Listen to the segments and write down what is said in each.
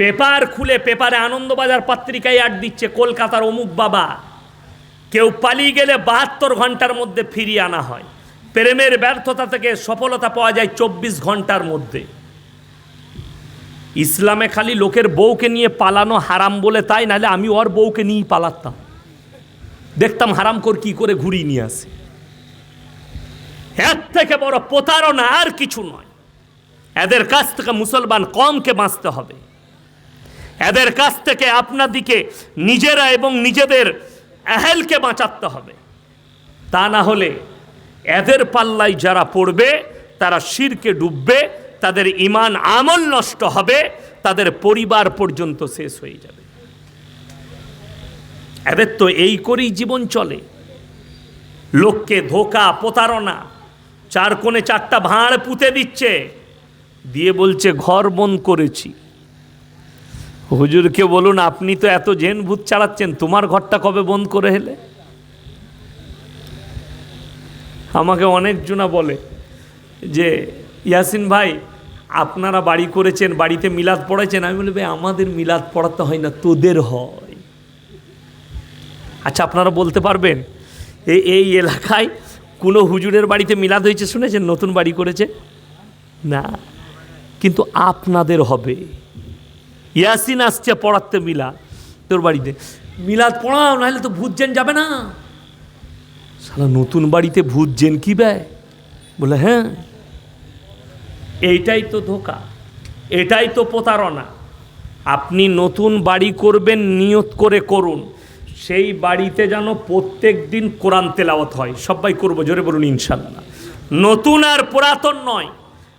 Paper খুলে পেপারে আনন্দবাজার পত্রিকায় অ্যাড দিচ্ছে কলকাতার অমুক বাবা। কেউ পালিয়ে গেলে বাহাত্তর ঘণ্টার মধ্যে ফিরিয়ে আনা হয়। প্রেমের ব্যর্থতা থেকে সফলতা পাওয়া যায় চব্বিশ ঘণ্টার মধ্যে। ইসলামে খালি লোকের বউকে নিয়ে পালানো হারাম বলে তাই, নাহলে আমি ওর বউকে নিয়েই পালাতাম। দেখতাম হারাম কর কি করে ঘুরিয়ে নিয়ে আসে। এর থেকে বড় প্রতারণা আর কিছু নয়। এদের কাছ থেকে মুসলমান কমকে বাঁচতে হবে। এদের কাছ থেকে আপনাদিকে নিজেরা এবং নিজেদের এহেলকে বাঁচাতে হবে। তা না হলে এদের পাল্লায় যারা পড়বে, তারা শিরকে ডুববে, তাদের ইমান আমল নষ্ট হবে, তাদের পরিবার পর্যন্ত শেষ হয়ে যাবে। এদের তো এই করেই জীবন চলে। লোককে ধোকা, প্রতারণা, চার কোণে চারটা ভাঁড় পুঁতে দিচ্ছে, দিয়ে বলছে, ঘর বন্ধ করেছি। হুজুরকে বলুন, আপনি তো এত জেন ভূত চালাচ্ছেন, তোমার ঘরটা কবে বন্ধ করে হেলে আমাকে অনেকজনা বলে যে, ইয়াসিন ভাই, আপনারা বাড়ি করেছেন, বাড়িতে মিলাদ পড়াইছেন, আমি বলি, ভাই, আমাদের মিলাদ পড়াতে হয় না, তোদের হয়। আচ্ছা আপনারা বলতে পারবেন এই এই এলাকায় কোনো হুজুরের বাড়িতে মিলাদ হয়েছে শুনেছেন, নতুন বাড়ি করেছে? না, কিন্তু আপনাদের হবে। ইয়াসিন আসছে পড়াতে মিলাদ তোর বাড়িতে। মিলাদ পড়াও, নাহলে তো ভূত জেন যাবে না। সারা নতুন বাড়িতে ভূত জেন কি ব্যয়? বলে হ্যাঁ। এইটাই তো ধোকা, এটাই তো প্রতারণা। আপনি নতুন বাড়ি করবেন, নিয়ত করে করুন। সেই বাড়িতে যেন প্রত্যেক দিন কোরআন তেলাওয়াত হয়। সবাই করব, জোরে বলুন, ইনশাল্লাহ। নতুন আর পুরাতন নয়।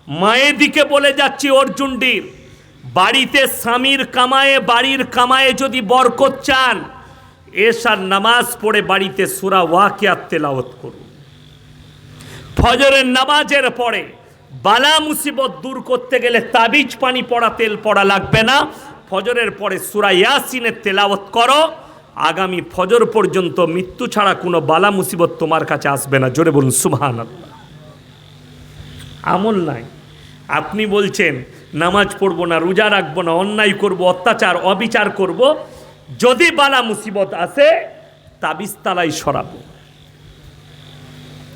মায়ের দিকে বলে যাচ্ছি অর্জুনডির বাড়িতে স্বামীর কামায়ে, বাড়ির কামায়ে যদি বরকত চান এসার নামাজ পড়ে বাড়িতে সুরা ওয়াকিয়াত তেলাওয়াত করুন। ফজরের নামাজের পরে বালা মুসিবত দূর করতে গেলে তাবিজ পানি পড়া, তেল পড়া লাগবে না। ফজরের পরে সুরা ইয়াসিনের তেলাওয়াত করো। আগামী ফজর পর্যন্ত মৃত্যু ছাড়া কোনো বালা মুসিবত তোমার কাছে আসবে না। জোরে বলুন সুবহান আমল নাই। আপনি বলছেন নামাজ পড়ব না, রোজা রাখব না, অন্যায় করব, অত্যাচার, অবিচার করব, যদি বালা মুসিবত আসে তাবিস্তালাই সরাবো।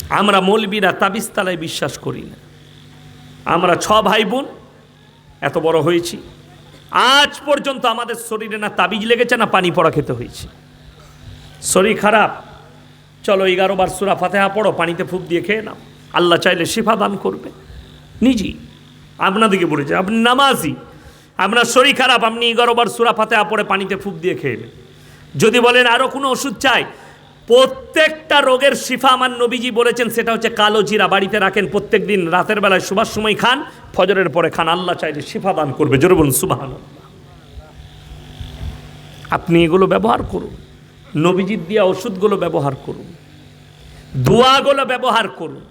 আমরা মৌলবীরা তাবিস্তালায় বিশ্বাস করি না। আমরা ছ ভাই বোন এত বড় হয়েছি। আজ পর্যন্ত আমাদের শরীরে না তাবিজ লেগেছে, না পানি পড়া খেতে হয়েছে। শরীর খারাপ। চলো এগারো বার সুরা ফাতেহা পড়ো, পানিতে ফুপ দিয়ে খেয়ে নাও। আল্লাহ চাইলে শিফা দান করবে। নিজেই। আপনাদেরকে বলেছে, আপনি নামাজি, আপনার শরীর খারাপ, আপনি এগারো বার সুরা ফাতেহা পড়ে পানিতে ফুপ দিয়ে খেয়ে যদি বলেন আরও কোনো ওষুধ চাই, প্রত্যেকটা রোগের শিফা আমার নবীজি বলেছেন, সেটা হচ্ছে কালো জিরা, বাড়িতে রাখেন প্রত্যেক দিন রাতের বেলায় সুবাস সময় খান, ফজরের পরে খান, আল্লাহ চাইলে শিফা দান করবে, জোরে বলুন সুবাহান আপনি এগুলো ব্যবহার করুন, নবীজির দিয়া ওষুধগুলো ব্যবহার করুন, দোয়াগুলো ব্যবহার করুন,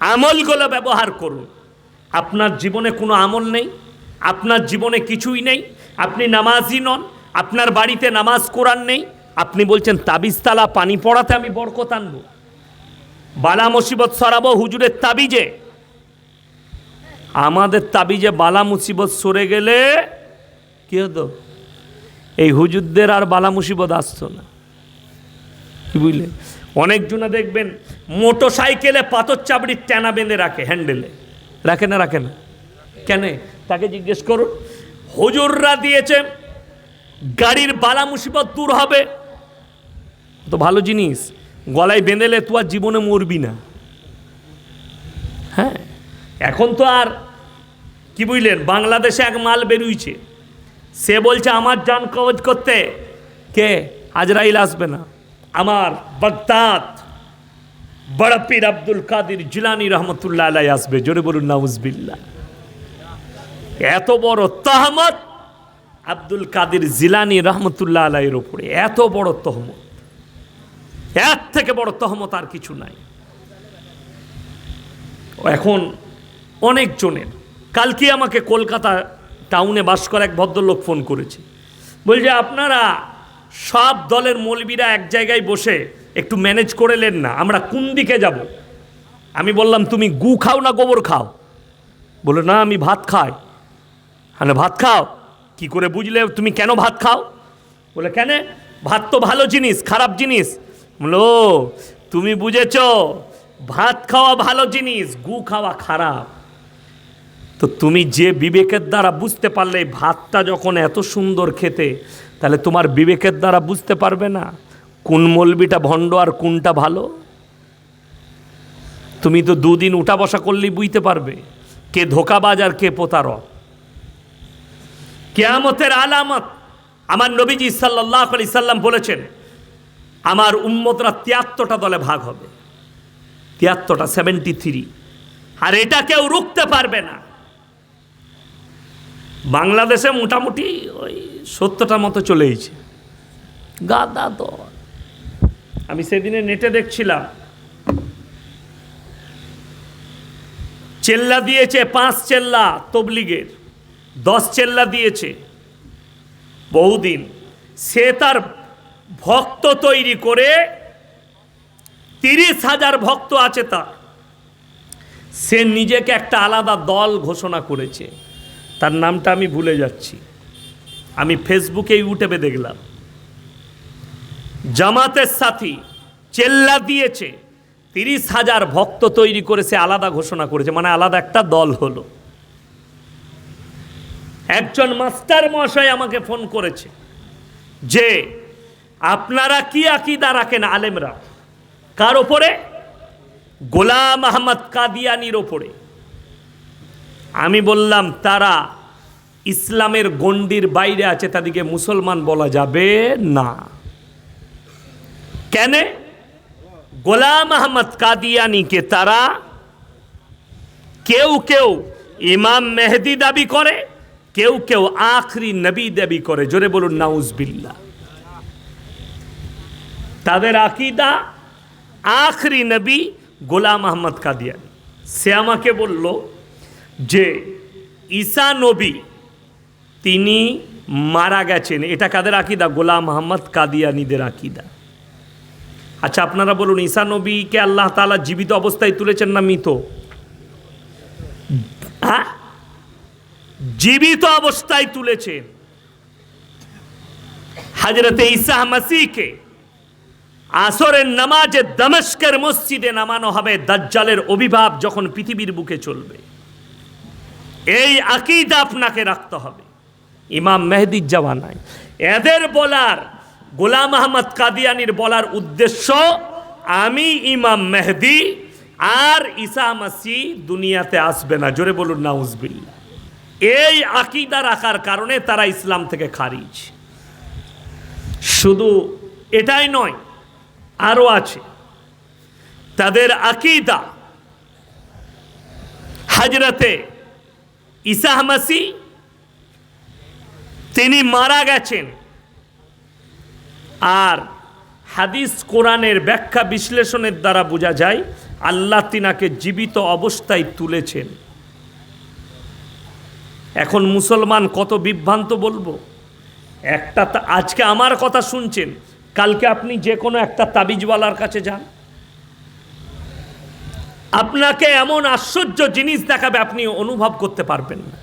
আমলগুলো ব্যবহার করুন আপনার জীবনে কোনো আমল নেই, আপনার জীবনে কিছুই নেই, আপনি নামাজই নন, আপনার বাড়িতে নামাজ কোরআন নেই, আপনি বলছেন তাবিজতালা পানি পড়াতে আমি বরকত আনব। বালা মুসিবত সরাবো হুজুরের তাবিজে। আমাদের তাবিজে বালা মুসিবত সরে গেলে কি হতো? এই হুজুরদের আর বালা মুসিবত আসতো না। কি বুঝলে? অনেকজনা দেখবেন মোটর সাইকেলে পাথর চাবড়ির টানা বেঁধে রাখে হ্যান্ডেলে। রাখে না রাখে না কেন? তাকে জিজ্ঞেস করুন, হজুররা দিয়েছে, গাড়ির বালা মুসিবত দূর হবে। তো ভালো জিনিস, গলায় বেঁধেলে তুই আর জীবনে মরবি না। হ্যাঁ এখন তো আর, কি বুঝলেন, বাংলাদেশে এক মাল বেরুইছে। সে বলছে, আমার যান কবজ করতে, কে? আজরাইল আসবে না। আমার বাগদাদ বড় পীর আব্দুল কাদির জিলানি রহমতুল্লাহ আলাই আসবে। জোরে বলুন নাউজবিল্লা এত বড় তহমত আব্দুল কাদির জিলানি রহমতুল্লাহ আলাইয়ের ওপরে এত বড় তহমত। এর থেকে বড় তহমত আর কিছু নাই। এখন অনেকজনের, কালকে আমাকে কলকাতা টাউনে বাস করা এক ভদ্রলোক ফোন করেছে। বলছে, আপনারা সব দলের মৌলবীরা এক জায়গায় বসে একটু ম্যানেজ করে নেন না, আমরা কোন দিকে যাব? আমি বললাম, তুমি গু খাও না গোবর খাও? বলে না, আমি ভাত খাই। হ্যাঁ ভাত খাও? কি করে বুঝলে? তুমি কেন ভাত খাও? বলে কেন? ভাত তো ভালো জিনিস, খারাপ জিনিস। বলো তুমি বুঝেছ, ভাত খাওয়া ভালো জিনিস, গু খাওয়া খারাপ। তো তুমি যে বিবেকের দ্বারা বুঝতে পারলে ভাতটা যখন এত সুন্দর খেতে, তাহলে তোমার বিবেকের দ্বারা বুঝতে পারবে না। কোন মলবিটা ভণ্ড আর কোনটা ভালো? তুমি তো দুদিন উঠা বসা করলেই বুঝতে পারবে কে ধোকাবাজ আর কে প্রতারক। কেয়ামতের আলামত, আমার নবীজি সাল্লাহ আলি সাল্লাম বলেছেন, আমার উম্মতরা তিয়াত্তরটা দলে ভাগ হবে। তিয়াত্তরটা সেভেন্টি থ্রি আর এটা কেউ রুখতে পারবে না। বাংলাদেশে মোটামুটি ওই সত্তরটার মতো চলেইছে। গাদা দল। আমি সেদিনে নেটে দেখছিলাম। চেল্লা দিয়েছে, পাঁচ চেল্লা তবলিগের, দশ চেল্লা দিয়েছে। বহুদিন সে তার ভক্ত তৈরি করে তিরিশ হাজার ভক্ত আছে তার। সে নিজেকে একটা আলাদা দল ঘোষণা করেছে। তার নামটা আমি ভুলে যাচ্ছি। আমি ফেসবুকে, ইউটিউবে দেখলাম। জামাতের সাথী চেল্লা দিয়েছে। তিরিশ হাজার ভক্ত তৈরি করে সে আলাদা ঘোষণা করেছে মানে আলাদা একটা দল হলো। একজন মাস্টার মহাশয় আমাকে ফোন করেছে যে, আপনারা কি আকিদা রাখেন আলেমরা? কার ওপরে? গোলাম আহমদ কাদিয়ানির ওপরে। আমি বললাম, তারা ইসলামের গণ্ডির বাইরে আছে, তাদেরকে মুসলমান বলা যাবে না। কেন? গোলাম আহমদ কাদিয়ানিকে তারা কেউ কেউ ইমাম মেহেদি দাবি করে, কেউ কেউ আখরি নবী দাবি করে। জোরে বলুন নাউজবিল্লা তাদের আকিদা, আখরি নবী গোলাম আহমদ কাদিয়ানি। সে আমাকে বলল যে, ঈসা নবী, তিনি মারা গেছেন। এটা কাদের আকিদা? গোলাম আহমদ কাদিয়ানিদের আকিদা। আচ্ছা আপনারা বলুন, ঈসা নবীকে আল্লাহ তাআলা জীবিত অবস্থায় তুলেছেন না মৃত? হ্যাঁ? জীবিত অবস্থায় তুলেছেন। হাজরতে ঈসা মাসিকে আসরের নামাজে দমস্কের মসজিদে নামানো হবে, দাজ্জালের অভিভাব যখন পৃথিবীর বুকে চলবে। এই আকিদা আপনাকে রাখতে হবে। ইমাম মেহেদির জামানায়। এদের বলার গোলাম আহমদ কাদিয়ানির বলার উদ্দেশ্য, আমি ইমাম মেহেদি, আর ইসা মাসি দুনিয়াতে আসবে না। জোরে বলুন নাউজবিল্লা এই আকিদা রাখার কারণে তারা ইসলাম থেকে খারিজ। শুধু এটাই নয়, আরও আছে। তাদের আকিদা, হাজরতে ঈসা মাসি, তিনি মারা গেছেন। আর হাদিস কোরআনের ব্যাখ্যা বিশ্লেষণের দ্বারা বোঝা যায়, আল্লাহ তিনাকে জীবিত অবস্থায় তুলেছেন। এখন মুসলমান কত বিভ্রান্ত বলব? একটা আজকে আমার কথা শুনছেন, কালকে আপনি যে কোনো একটা তাবিজওয়ালার কাছে যান। আপনাকে এমন আশ্চর্য জিনিস দেখাবে আপনি অনুভব করতে পারবেন না।